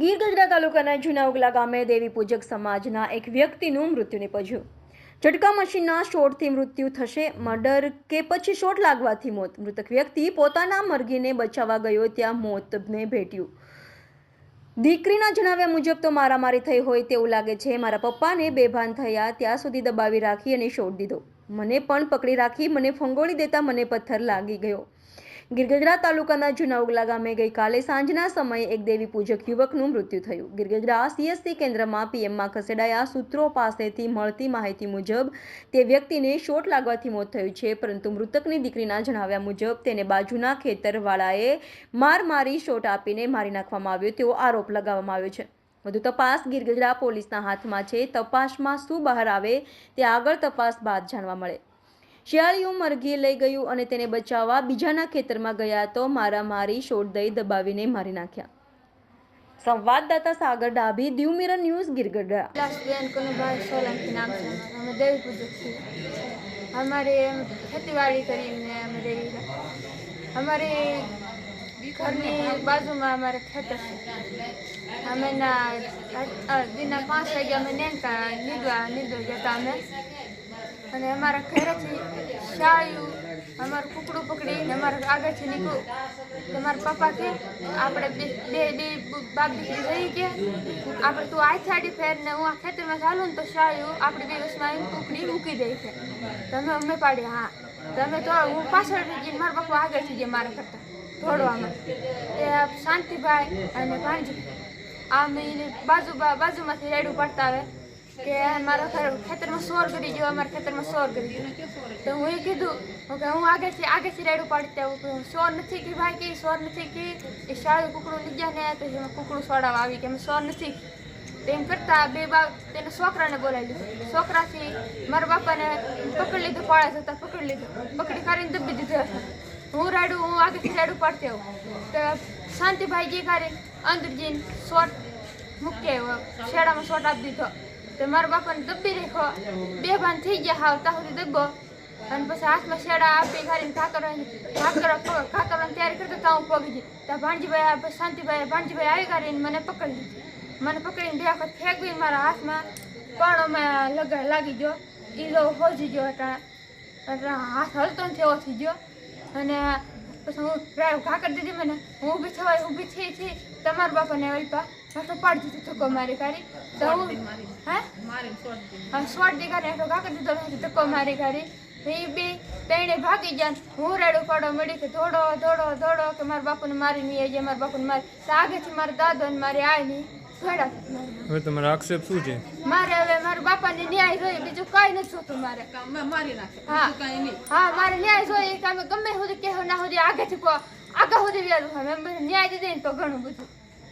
ગીર ગઢડા તાલુકાના જૂના ગામે દેવી પૂજક સમાજના એક વ્યક્તિનું મૃત્યુ નીપજ્યું. ઝટકા મશીનના શોટથી મૃત્યુ થશે, મર્ડર કે પછી શોટ લાગવાથી મોત. મૃતક વ્યક્તિ પોતાના મરઘીને બચાવવા ગયો ત્યાં મોતને ભેટ્યું. દીકરીના જણાવ્યા મુજબ તો મારામારી થઈ હોય તેવું લાગે છે. મારા પપ્પાને બેભાન થયા, ત્યાં સુધી દબાવી રાખી અને શોટ દીધો. મને પણ પકડી રાખી, મને ફંગોળી દેતા મને પથ્થર લાગી ગયો. ગિરગજરા તાલુકાના જૂના ઉગલા ગામે ગઈકાલે સાંજના સમયે એક દેવી પૂજક યુવકનું મૃત્યુ થયું. ગિરગજરા સીએસસી કેન્દ્રમાં પીએમમાં ખસેડાયા સૂત્રો પાસેથી મળતી માહિતી મુજબ, તે વ્યક્તિને શોટ લાગવાથી મોત થયું છે, પરંતુ મૃતકની દીકરીના જણાવ્યા મુજબ, તેને બાજુના ખેતરવાળાએ માર મારી શોટ આપીને મારી નાખવામાં આવ્યો તેવો આરોપ લગાવવામાં આવ્યો છે. વધુ તપાસ ગિરગજરા પોલીસના હાથમાં છે. તપાસમાં શું બહાર આવે, તે આગળ તપાસ બાદ જાણવા મળે. શિયાળિયું મરઘી લઈ ગયું અને તેને બચાવવા બીજાના ખેતરમાં ગયા તો મારા મારી શોટ દઈ દબાવીને મારી નાખ્યા. સંવાદદાતા Sagar Dabhi Diu mirror news Girgadhada. Class બેન કનુભાઈ સોલંકી નામ છે. અમે દેવી પૂજક છીએ. અમારે ખેતીવાડી કરીને અમે દેવી અમારે ઘરની બાજુમાં અમારે ખેતર છે. અમે ના દિના પાંચ વાગ્યા અમે નેનતા નીદવા નીદવા જતા અમે. અને અમારા ઘરેથી શાળિયું અમારું કુકડું પકડીને અમારા આગળથી નીકળું. તો મારા પપ્પા કે આપણે બે બે બાપ દીકરી રહી કે આપણે તું આ થાડી ફેર ને હું આ ખેતરમાં ચાલું ને તો શાળિયું આપણે બે વસમાં આવીને કુકડી મૂકી દઈ છે. તમે અમે પાડી હા. તમે તો હું પાછળ જઈને મારા પપ્પા આગળ થઈ ગયા મારા કરતા, દોડવામાં. એ શાંતિભાઈ અને ભાણજી, આમ બાજુ બાજુમાંથી રેડું પડતા આવે. કે મારા ખેતરમાં સોર કરી ગયો, અમારા ખેતરમાં સોર કરી તો હું કીધું, હું કે હું આગળથી આગળથી રેડું પાડતી આવું હું સોર નથી કે ભાઈ કે, સોર નથી કે. એ શાળું કુકડું લઈ ગયા ને, તો એમાં કુકડું આવી કે અમે સોર નથી. તો એમ કરતા બે બાપ, તેને છોકરાને બોલાવી લીધું છોકરાથી મારા બાપાને પકડી લીધું, પાળા જતા પકડી લીધું. પકડી કરીને દબી દીધો હું રાડું હું આગળથી રાડું પાડતી આવું તો શાંતિભાઈ જે કરે અંદર જઈને શોટ મૂકી શેડામાં શોટ આપી દીધો. તો મારા બાપાને દબી રાખ્યો બે ભાન થઈ ગયા હાવ, તા સુધી દબ્બો. અને પછી હાથમાં શેડા આપી ખાલી ઠાકર ઠાકર ઠાકર તૈયારી કરતો ત્યાં પગી ગઈ. ત્યાં ભાણજીભાઈ શાંતિભાઈ, ભાણજીભાઈ આવી કરીને મને પકડી લીધી. મને પકડીને બે વખત ફેંકવી મારા હાથમાં પણ લગા, લાગી ગયો. ઈલો હોજી ગયો એટલે હાથ હલતો એવો થઈ ગયો. અને પછી હું ઘા દીધી મને. હું ઊભી થવાય, ઊભી થઈ થઈ. તમારા બાપાને અલ્પા તો પાડી દીધું ધક્કો મારી કાઢી તો હું હે? હા સ્વાટ દે કાઢી એટલો ઘા કરી દીધો ધક્કો મારી કાઢી એ બે ત્રણે ભાગી ગયા. હું રેડો પાડો મળી કે દોડો દોડો દોડો કે મારા બાપુને મારી નહીં આવી મારા બાપુને મારી. તો આગળથી મારા દાદો ને મારી આઈ નહીં. ઘોડા હવે તમારો આક્ષેપ શું છે? મારે હવે મારા બાપાને ન્યાય જોઈએ બીજું કઈ નથી જોતું મારે. મારી નાખે હા. બીજું કાંઈ નહીં. હા મારે ન્યાય જોઈએ કે અમે ગમે સુધી કે ના સુધી આગળથી કહો. આગળ સુધી વ્યાજું હવે ન્યાય દીધે ને તો ઘણું બધું.